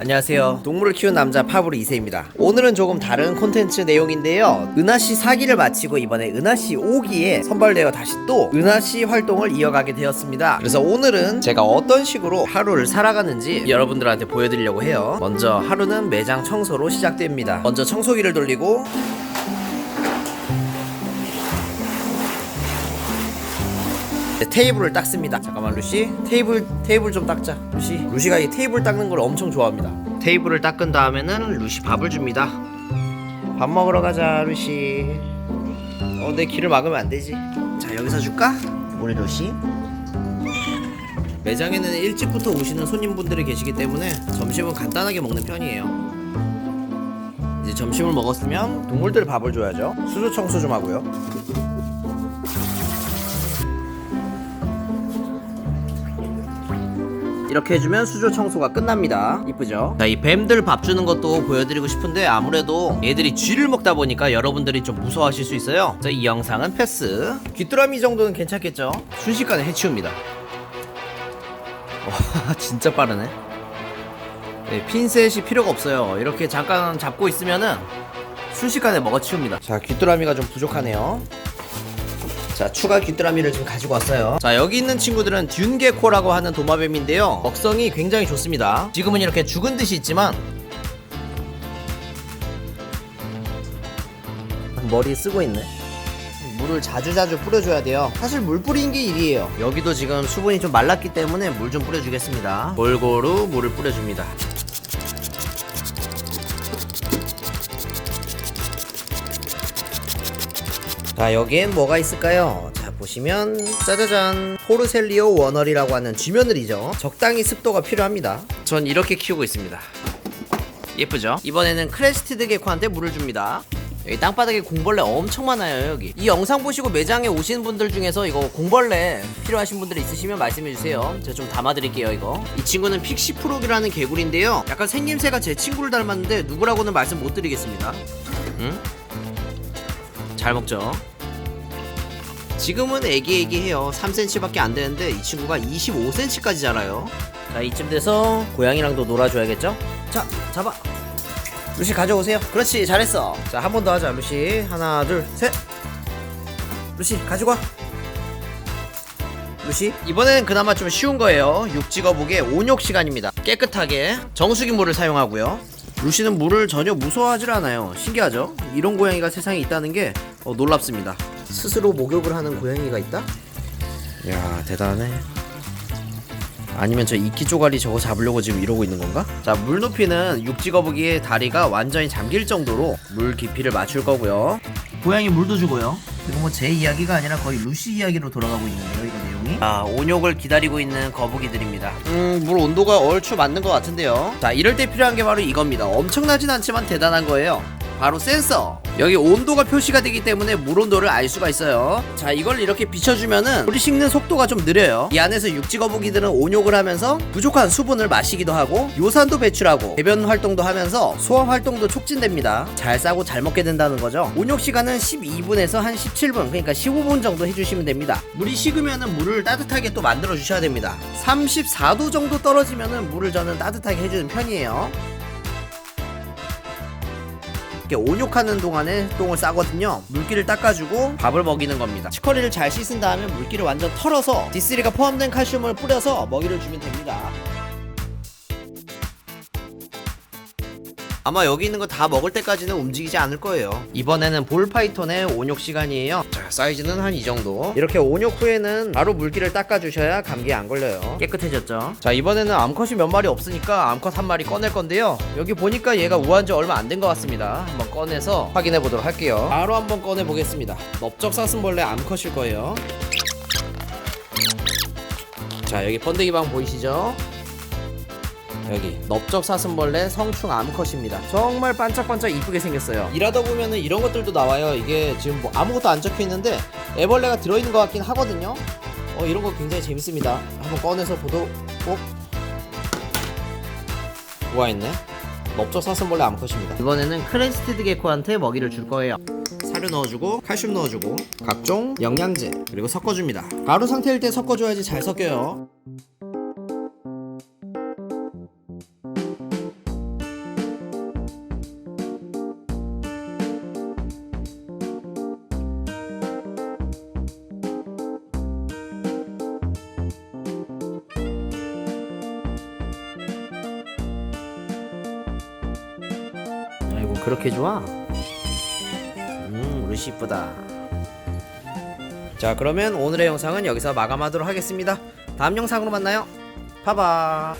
안녕하세요. 동물을 키운 남자 파브르 2세입니다. 오늘은 조금 다른 콘텐츠 내용인데요. 은하씨 4기를 마치고 이번에 은하씨 5기에 선발되어 다시 또 은하씨 활동을 이어가게 되었습니다. 그래서 오늘은 제가 어떤 식으로 하루를 살아가는지 여러분들한테 보여드리려고 해요. 먼저 하루는 매장 청소로 시작됩니다. 먼저 청소기를 돌리고 네, 테이블을 닦습니다. 잠깐만 루시 테이블 테이블 좀 닦자. 루시 루시가 이 테이블 닦는 걸 엄청 좋아합니다. 테이블을 닦은 다음에는 루시 밥을 줍니다. 밥 먹으러 가자 루시. 어 내 길을 막으면 안 되지. 자 여기서 줄까? 우리 루시. 매장에는 일찍부터 오시는 손님분들이 계시기 때문에 점심은 간단하게 먹는 편이에요. 이제 점심을 먹었으면 동물들 밥을 줘야죠. 수조 청소 좀 하고요. 이렇게 해주면 수조 청소가 끝납니다. 이쁘죠? 자, 이 뱀들 밥 주는 것도 보여드리고 싶은데 아무래도 얘들이 쥐를 먹다 보니까 여러분들이 좀 무서워하실 수 있어요. 자, 이 영상은 패스. 귀뚜라미 정도는 괜찮겠죠? 순식간에 해치웁니다. 와, 진짜 빠르네. 네, 핀셋이 필요가 없어요. 이렇게 잠깐 잡고 있으면은 순식간에 먹어치웁니다. 자, 귀뚜라미가 좀 부족하네요. 자 추가 귀뚜라미를 지금 가지고 왔어요. 자 여기 있는 친구들은 듄게코라고 하는 도마뱀인데요. 먹성이 굉장히 좋습니다. 지금은 이렇게 죽은 듯이 있지만 머리 쓰고 있네. 물을 자주자주 뿌려줘야 돼요. 사실 물 뿌리는 게 일이에요. 여기도 지금 수분이 좀 말랐기 때문에 물 좀 뿌려주겠습니다. 골고루 물을 뿌려줍니다 자 여기엔 뭐가 있을까요? 자 보시면 짜자잔. 포르셀리오 워널이라고 하는 쥐며느리죠. 적당히 습도가 필요합니다. 전 이렇게 키우고 있습니다. 예쁘죠? 이번에는 크레스티드 게코한테 물을 줍니다. 여기 땅바닥에 공벌레 엄청 많아요 여기. 이 영상 보시고 매장에 오시는 분들 중에서 이거 공벌레 필요하신 분들 있으시면 말씀해주세요. 제가 좀 담아드릴게요 이거. 이 친구는 픽시프록이라는 개구리인데요. 약간 생김새가 제 친구를 닮았는데 누구라고는 말씀 못 드리겠습니다. 응? 잘 먹죠. 지금은 애기애기해요. 3cm밖에 안 되는데 이 친구가 25cm까지 자라요. 자 이쯤 돼서 고양이랑도 놀아줘야겠죠? 자 잡아. 루시 가져오세요. 그렇지 잘했어. 자 한 번 더 하자 루시. 하나 둘 셋. 루시 가지고 와. 루시 이번에는 그나마 좀 쉬운 거예요. 육지거북의 온욕 시간입니다. 깨끗하게 정수기 물을 사용하고요. 루시는 물을 전혀 무서워하질 않아요. 신기하죠? 이런 고양이가 세상에 있다는 게 어, 놀랍습니다. 스스로 목욕을 하는 고양이가 있다? 야 대단해. 아니면 저 이끼 쪼가리 저거 잡으려고 지금 이러고 있는 건가? 자, 물 높이는 육지거북이의 다리가 완전히 잠길 정도로 물 깊이를 맞출 거고요. 고양이 물도 주고요. 이거 뭐제 이야기가 아니라 거의 루시 이야기로 돌아가고 있는데요, 이거 내용이. 아, 온욕을 기다리고 있는 거북이들입니다. 음, 물 온도가 얼추 맞는 것 같은데요. 자, 이럴 때 필요한 게 바로 이겁니다. 엄청나진 않지만 대단한 거예요. 바로 센서. 여기 온도가 표시가 되기 때문에 물 온도를 알 수가 있어요. 자, 이걸 이렇게 비춰주면은 물이 식는 속도가 좀 느려요. 이 안에서 육지 거북이들은 온욕을 하면서 부족한 수분을 마시기도 하고 요산도 배출하고 배변 활동도 하면서 소화 활동도 촉진됩니다. 잘 싸고 잘 먹게 된다는 거죠. 온욕 시간은 12분에서 한 17분, 그러니까 15분 정도 해주시면 됩니다. 물이 식으면은 물을 따뜻하게 또 만들어 주셔야 됩니다. 34도 정도 떨어지면은 물을 저는 따뜻하게 해주는 편이에요. 이렇게 온욕하는 동안에 똥을 싸거든요. 물기를 닦아주고 밥을 먹이는 겁니다. 치커리를 잘 씻은 다음에 물기를 완전 털어서 D3가 포함된 칼슘을 뿌려서 먹이를 주면 됩니다. 아마 여기 있는 거 다 먹을 때까지는 움직이지 않을 거예요. 이번에는 볼파이톤의 온욕 시간이에요. 자, 사이즈는 한 이 정도. 이렇게 온욕 후에는 바로 물기를 닦아주셔야 감기에 안 걸려요. 깨끗해졌죠? 자, 이번에는 암컷이 몇 마리 없으니까 암컷 한 마리 꺼낼 건데요. 여기 보니까 얘가 우한 지 얼마 안 된 것 같습니다. 한번 꺼내서 확인해 보도록 할게요. 바로 한번 꺼내 보겠습니다. 넓적 사슴벌레 암컷일 거예요. 자, 여기 번데기 방 보이시죠? 여기 넓적 사슴벌레 성충 암컷입니다. 정말 반짝반짝 이쁘게 생겼어요. 일하다 보면은 이런 것들도 나와요. 이게 지금 뭐 아무것도 안 적혀 있는데 애벌레가 들어있는 것 같긴 하거든요. 어 이런 거 굉장히 재밌습니다. 한번 꺼내서 보도록. 뭐가 있네? 넓적 사슴벌레 암컷입니다. 이번에는 크레스티드 게코한테 먹이를 줄 거예요. 사료 넣어주고 칼슘 넣어주고 각종 영양제 그리고 섞어줍니다 가루 상태일 때 섞어줘야지 잘 섞여요 그렇게 좋아? 음 루시 이쁘다. 자 그러면 오늘의 영상은 여기서 마감하도록 하겠습니다. 다음 영상으로 만나요. 봐봐